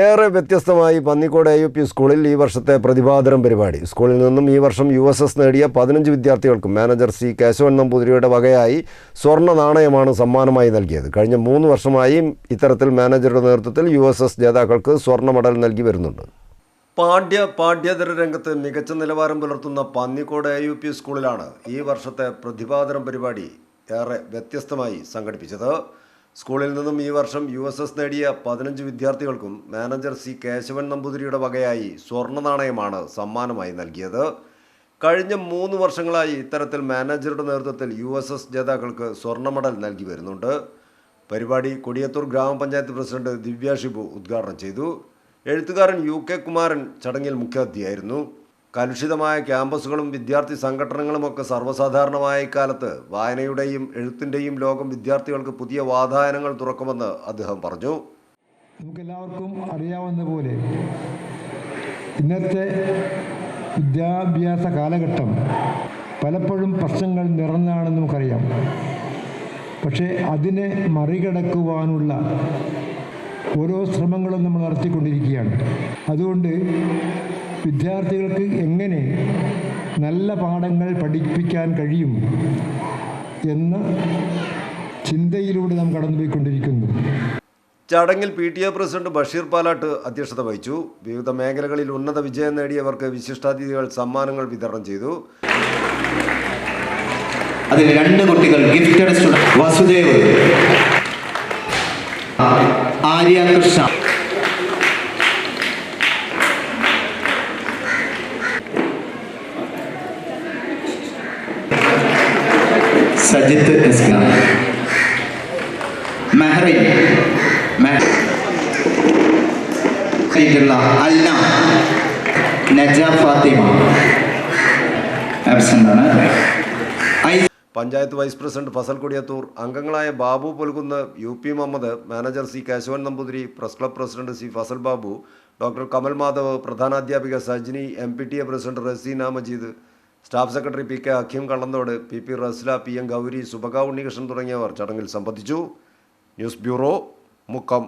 ഏറെ വ്യത്യസ്തമായി Pannikode A U P സ്കൂളിൽ ഈ വർഷത്തെ പ്രതിഭാതരം പരിപാടി. സ്കൂളിൽ നിന്നും ഈ വർഷം യു എസ് എസ് നേടിയ പതിനഞ്ച് വിദ്യാർത്ഥികൾക്കും മാനേജർ സി കേശവൻ നമ്പൂതിരിയുടെ വകയായി സ്വർണ നാണയമാണ് സമ്മാനമായി നൽകിയത്. കഴിഞ്ഞ മൂന്ന് വർഷമായി ഇത്തരത്തിൽ മാനേജറുടെ നേതൃത്വത്തിൽ യു എസ് എസ് ജേതാക്കൾക്ക് സ്വർണ മെഡൽ നൽകി വരുന്നുണ്ട്. പാഠ്യ പാഠ്യേതര രംഗത്ത് മികച്ച നിലവാരം പുലർത്തുന്ന പന്നിക്കോട് എ യു പി സ്കൂളിലാണ് ഈ വർഷത്തെ പ്രതിഭാതരം പരിപാടി ഏറെ വ്യത്യസ്തമായി സംഘടിപ്പിച്ചത്. സ്കൂളിൽ നിന്നും ഈ വർഷം യു എസ് എസ് നേടിയ പതിനഞ്ച് വിദ്യാർത്ഥികൾക്കും മാനേജർ സി കേശവൻ നമ്പൂതിരിയുടെ വകയായി സ്വർണ നാണയമാണ് സമ്മാനമായി നൽകിയത്. കഴിഞ്ഞ മൂന്ന് വർഷങ്ങളായി ഇത്തരത്തിൽ മാനേജറുടെ നേതൃത്വത്തിൽ യു എസ് എസ് ജേതാക്കൾക്ക് സ്വർണ മെഡൽ നൽകി വരുന്നുണ്ട്. പരിപാടി കൊടിയത്തൂർ ഗ്രാമപഞ്ചായത്ത് പ്രസിഡന്റ് ദിവ്യാഷിബു ഉദ്ഘാടനം ചെയ്തു. എഴുത്തുകാരൻ യു കെ കുമാരൻ ചടങ്ങിൽ മുഖ്യാതിഥിയായിരുന്നു. കലുഷിതമായ ക്യാമ്പസുകളും വിദ്യാർത്ഥി സംഘടനകളുമൊക്കെ സർവസാധാരണമായ ഇക്കാലത്ത് വായനയുടെയും എഴുത്തിന്റെയും ലോകം വിദ്യാർത്ഥികൾക്ക് പുതിയ വാതായനങ്ങൾ തുറക്കുമെന്ന് അദ്ദേഹം പറഞ്ഞു. നമുക്കെല്ലാവർക്കും അറിയാവുന്ന പോലെ ഇന്നത്തെ വിദ്യാഭ്യാസ കാലഘട്ടം പലപ്പോഴും പ്രശ്നങ്ങൾ നിറഞ്ഞാണെന്ന് നമുക്കറിയാം. പക്ഷേ അതിനെ മറികടക്കുവാനുള്ള ഓരോ ശ്രമങ്ങളും നമ്മൾ നടത്തിക്കൊണ്ടിരിക്കുകയാണ്. അതുകൊണ്ട് വിദ്യാർത്ഥികൾക്ക് എങ്ങനെ നല്ല പാഠങ്ങൾ പഠിപ്പിക്കാൻ കഴിയും എന്ന് ചിന്തയിലൂടെ നാം കടന്നുപോയിക്കൊണ്ടിരിക്കുന്നു. ചടങ്ങിൽ P T A president Basheer Palat അധ്യക്ഷത വഹിച്ചു. വിവിധ മേഖലകളിൽ ഉന്നത വിജയം നേടിയവർക്ക് വിശിഷ്ടാതിഥികൾ സമ്മാനങ്ങൾ വിതരണം ചെയ്തു. അതിൽ രണ്ട് കുട്ടികൾ gifted student Vasudev. Arya Krishna. Sajith S K. Mehrin. Alna. Naja Fathima. ആണ്. പഞ്ചായത്ത് വൈസ് പ്രസിഡന്റ് ഫസൽ കൊടിയത്തൂർ അംഗങ്ങളായ Babu Polkunnu U P Muhammad manager C Keshavan Namboothiri press club president C Fazal Babu doctor Kamal Madhav പ്രധാനാധ്യാപിക Sajini M P T A president Raseena Majeed staff secretary P K Hakeem Kallanthode P P Rasla P M Gauri Subaka Unnikrishnan തുടങ്ങിയവർ ചടങ്ങിൽ സംബന്ധിച്ചു. News bureau Mukkam.